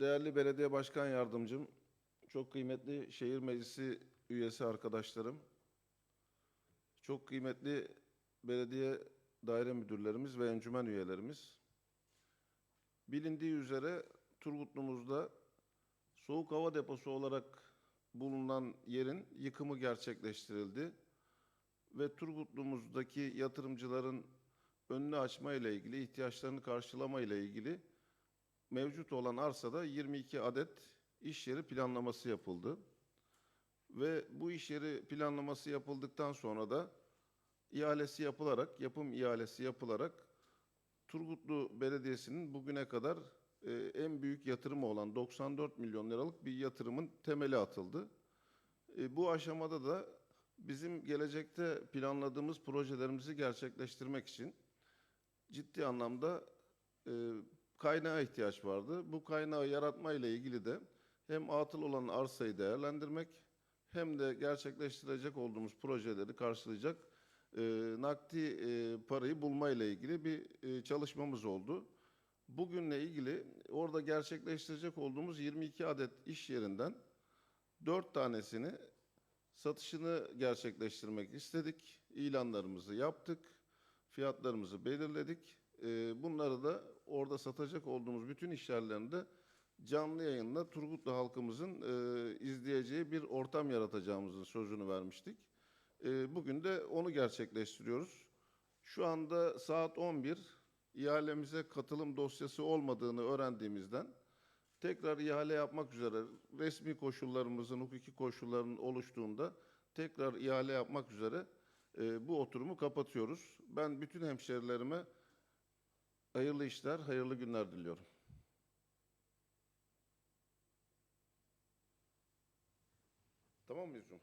Değerli belediye başkan yardımcım, çok kıymetli şehir meclisi üyesi arkadaşlarım, çok kıymetli belediye daire müdürlerimiz ve encümen üyelerimiz. Bilindiği üzere Turgutlu'muzda soğuk hava deposu olarak bulunan yerin yıkımı gerçekleştirildi ve Turgutlu'muzdaki yatırımcıların önünü açma ile ilgili, ihtiyaçlarını karşılama ile ilgili mevcut olan arsada 22 adet iş yeri planlaması yapıldı. Ve bu iş yeri planlaması yapıldıktan sonra da ihalesi yapılarak, yapım ihalesi yapılarak Turgutlu Belediyesi'nin bugüne kadar e, en büyük yatırımı olan 94 milyon liralık bir yatırımın temeli atıldı. E, bu aşamada da bizim gelecekte planladığımız projelerimizi gerçekleştirmek için ciddi anlamda e, kaynağa ihtiyaç vardı. Bu kaynağı yaratma ile ilgili de hem atıl olan arsayı değerlendirmek hem de gerçekleştirecek olduğumuz projeleri karşılayacak e, nakdi e, parayı bulma ile ilgili bir e, çalışmamız oldu. Bugünle ilgili orada gerçekleştirecek olduğumuz 22 adet iş yerinden 4 tanesini satışını gerçekleştirmek istedik. İlanlarımızı yaptık. Fiyatlarımızı belirledik. Ee, Bunları da orada satacak olduğumuz bütün iş yerlerinde canlı yayınla Turgutlu halkımızın e, izleyeceği bir ortam yaratacağımızın sözünü vermiştik. E, Bugün de onu gerçekleştiriyoruz. Şu anda saat 11 ihalemize katılım dosyası olmadığını öğrendiğimizden tekrar ihale yapmak üzere resmi koşullarımızın, hukuki koşulların oluştuğunda tekrar ihale yapmak üzere e, bu oturumu kapatıyoruz. Ben bütün hemşerilerime hayırlı işler, hayırlı günler diliyorum. Tamam mı Yüzüm?